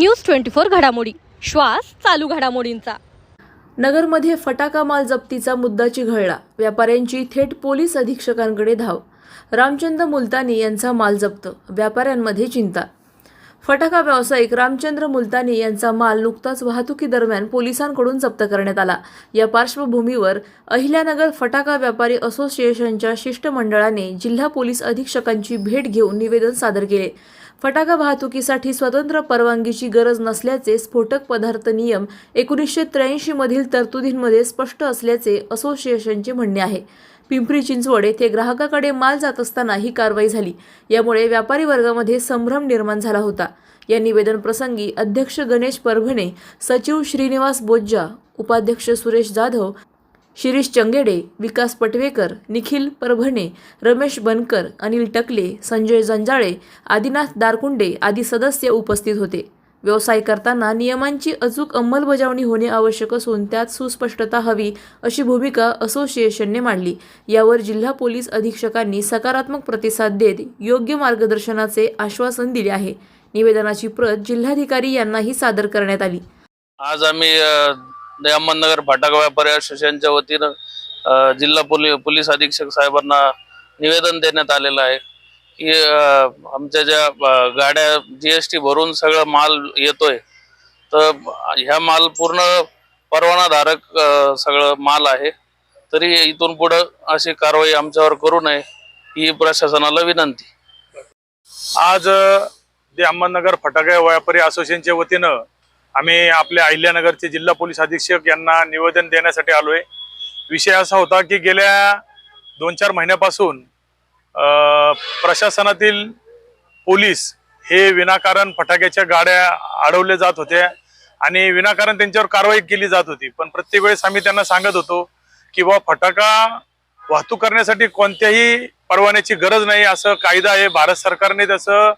News twenty four घडामोडी. श्वास चालू घडामोडींचा. नगरमध्ये फटाका माल जप्तीचा मुद्दा चिघळला व्यापाऱ्यांची थेट पोलीस अधीक्षकांकडे धाव. रामचंद्र मुलतानी यांचा माल जप्त व्यापाऱ्यांमध्ये चिंता. फटाका व्यावसायिक रामचंद्र मुलतानी यांचा माल नुकताच वाहतुकीदरम्यान पोलिसांकडून जप्त करण्यात आला. या पार्श्वभूमीवर अहिल्यानगर फटाका व्यापारी असोसिएशनच्या शिष्टमंडळाने जिल्हा पोलीस अधीक्षकांची भेट घेऊन निवेदन सादर केले. फटाका वाहतुकीसाठी स्वतंत्र परवानगीची गरज नसल्याचे स्फोटक पदार्थ नियम एकोणीसशे त्र्याऐंशी मधील तरतुदींमध्ये स्पष्ट असल्याचे असोसिएशनचे म्हणणे आहे. पिंपरी चिंचवड येथे ग्राहकाकडे माल जात असताना ही कारवाई झाली. यामुळे व्यापारी वर्गामध्ये संभ्रम निर्माण झाला होता. या निवेदन प्रसंगी अध्यक्ष गणेश परभणे सचिव श्रीनिवास बोज्जा उपाध्यक्ष सुरेश जाधव शिरीष चंगेडे विकास पटवेकर निखिल परभणे रमेश बनकर अनिल टकले संजय जंजाळे आदिनाथ दारकुंडे आदी सदस्य उपस्थित होते. व्यवसाय करताना नियमांची अचूक अंमलबजावणी होणे आवश्यक असून त्यात सुस्पष्टता हवी अशी भूमिका असोसिएशनने मांडली. यावर जिल्हा पोलीस अधीक्षकांनी सकारात्मक प्रतिसाद देत योग्य मार्गदर्शनाचे आश्वासन दिले आहे. निवेदनाची प्रत जिल्हाधिकारी यांनाही सादर करण्यात आली. आज आम्ही अहमदनगर फटाका व्यापारी असोसिएशनच्या वतीनं जिल्हा पोली पोलीस अधीक्षक साहेबांना निवेदन देण्यात आलेलं आहे की आमच्या ज्या गाड्या जी एस टी भरून सगळं माल येतोय तर ह्या माल पूर्ण परवानाधारक सगळं माल आहे. तरी इथून पुढं अशी कारवाई आमच्यावर करू नये ही प्रशासनाला विनंती. आज ते अहमदनगर फटाके व्यापारी असोसिएशनच्या वतीनं आम्ही आपल्या अहिल्यानगरचे जिल्हा पोलीस अधीक्षक यांना निवेदन देण्यासाठी आलो आहे विषय असा होता की गेल्या दोन चार महिन्यापासून प्रशासनातील पोलीस हे विनाकारण फटाक्याच्या गाड्या अडवल्या जात होत्या आणि विनाकारण त्यांच्यावर कारवाई केली जात होती. पण प्रत्येक वेळेस आम्ही त्यांना सांगत होतो की बा फटाका वाहतूक करण्यासाठी कोणत्याही परवान्याची गरज नाही. असं कायदा आहे. भारत सरकारने त्याचं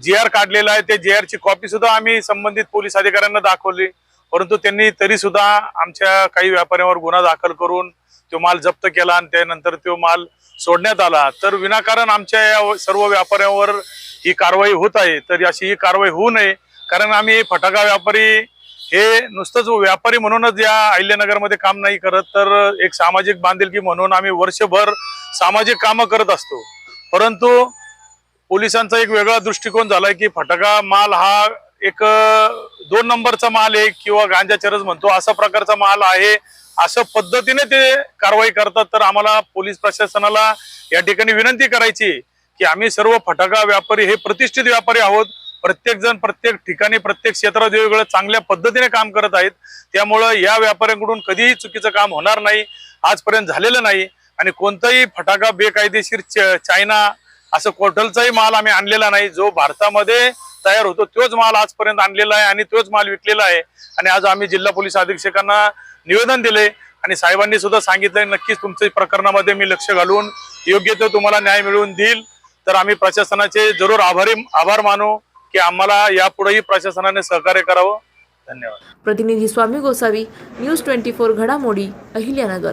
जी आर काढलेलं आहे ते जी आरची कॉपी सुद्धा आम्ही संबंधित पोलीस अधिकाऱ्यांना दाखवली. परंतु त्यांनी तरी सुद्धा आमच्या काही व्यापाऱ्यांवर गुन्हा दाखल करून तो माल जप्त केला आणि त्यानंतर तो माल सोडण्यात आला. तर विनाकारण आमच्या या सर्व व्यापाऱ्यांवर ही कारवाई होत आहे. तर अशी ही कारवाई होऊ नये. कारण आम्ही फटाका व्यापारी हे नुसतंच व्यापारी म्हणूनच या अहिल्यानगरमध्ये काम नाही करत. तर एक सामाजिक बांधिलकी म्हणून आम्ही वर्षभर सामाजिक कामं करत असतो. परंतु पोलिसांचा एक वेगळा दृष्टिकोन झालाय की फटाका माल हा एक दोन नंबरचा माल आहे किंवा गांजा चरस म्हणतो असा प्रकारचा माल आहे. असं पद्धतीने ते कारवाई करतात. तर आम्हाला पोलीस प्रशासनाला या ठिकाणी विनंती करायची की आम्ही सर्व फटाका व्यापारी हे प्रतिष्ठित व्यापारी आहोत. प्रत्येक जण प्रत्येक ठिकाणी प्रत्येक क्षेत्रात वेगवेगळं चांगल्या पद्धतीने काम करत आहेत. त्यामुळं या व्यापाऱ्यांकडून कधीही चुकीचं काम होणार नाही. आजपर्यंत झालेलं नाही. आणि कोणताही फटाका बेकायदेशीर च- चायना असं कोटलचाही माल आम्ही आणलेला नाही. जो भारतामध्ये तयार होतो तोच माल आजपर्यंत आणलेला आहे आणि तोच माल विकलेला आहे. आणि आज आम्ही जिल्हा पोलीस अधीक्षकांना निवेदन दिले आणि साहेबांनी सुद्धा सांगितलंय नक्कीच तुमच्या प्रकरणामध्ये मी लक्ष घालून योग्य तो तुम्हाला न्याय मिळवून देईल. तर आम्ही प्रशासनाचे जरूर आभारी आभार मानू की आम्हाला यापुढेही प्रशासनाने सहकार्य करावं. धन्यवाद. प्रतिनिधी Swami Gosavi news twenty four घडामोडी अहिल्यानगर.